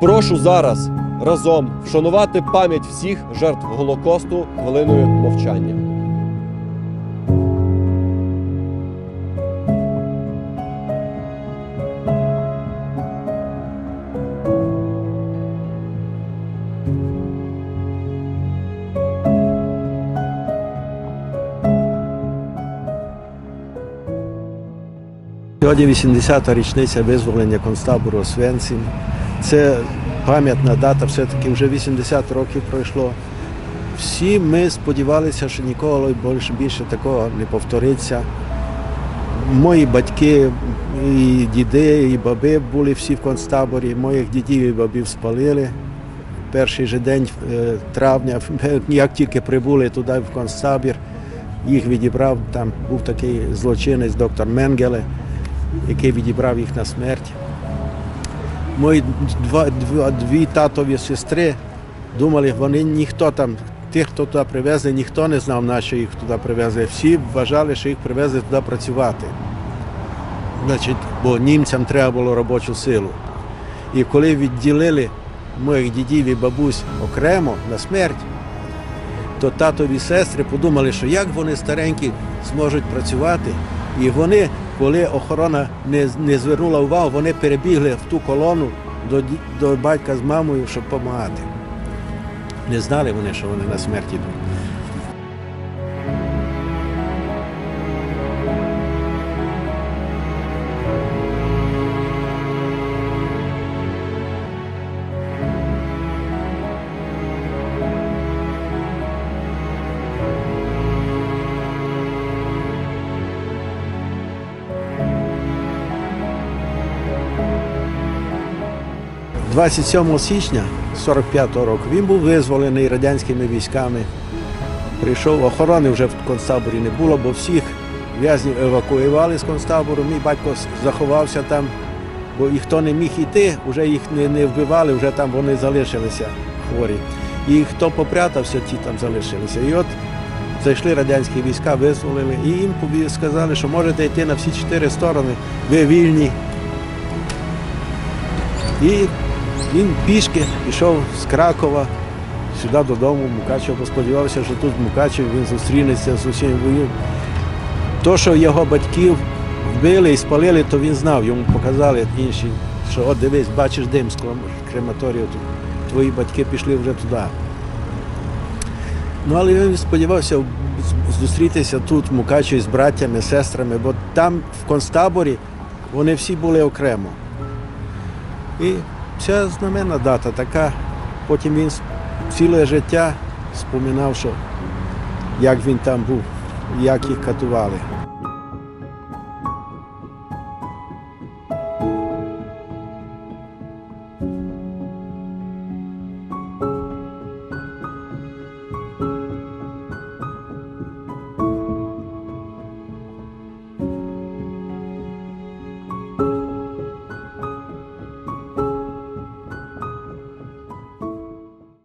Прошу зараз разом вшанувати пам'ять всіх жертв Голокосту хвилиною мовчання. Сьогодні 80-та річниця визволення концтабору Освенцим. Це пам'ятна дата, все-таки вже 80 років пройшло. Всі ми сподівалися, що ніколи більше, більше такого не повториться. Мої батьки, і діди, і баби були всі в концтаборі. Моїх дідів і бабів спалили. Перший же день е, травня, як тільки прибули туди в концтабір, їх відібрав, там був такий злочинець, доктор Менгеле який відібрав їх на смерть. Мої два, два, дві татові сестри думали, вони ніхто там, тих, хто туди привезли, ніхто не знав, на що їх туди привезли. Всі вважали, що їх привезли туди працювати. Значить, бо німцям треба було робочу силу. І коли відділили моїх дідів і бабусь окремо на смерть, то татові сестри подумали, що як вони старенькі зможуть працювати. І вони, коли охорона не, не звернула увагу, вони перебігли в ту колону до, до батька з мамою, щоб допомагати. Не знали вони, що вони на смерті йдуть. – 27 січня 45-го року він був визволений радянськими військами. Прийшов охорони вже в концтаборі не було, бо всіх в'язнів евакуювали з концтабору. Мій батько заховався там, бо і хто не міг йти, вже їх не, не вбивали, вже там вони залишилися хворі. І хто попрятався, ті там залишилися. І от зайшли радянські війська, визволили, і їм сказали, що можете йти на всі чотири сторони, ви вільні. І він пішки пішов з Кракова сюди додому, в Мукачево, сподівався, що тут в Мукачеві він зустрінеться з усім воєм. То, що його батьків вбили і спалили, то він знав, йому показали інші, що от дивись, бачиш дим з крематорію. Твої батьки пішли вже туди. Ну, але він сподівався зустрітися тут, в Мукачеві, з браттями, сестрами, бо там в концтаборі вони всі були окремо. І ця знаменна дата така. Потім він ціле життя споминав, що як він там був, як їх катували.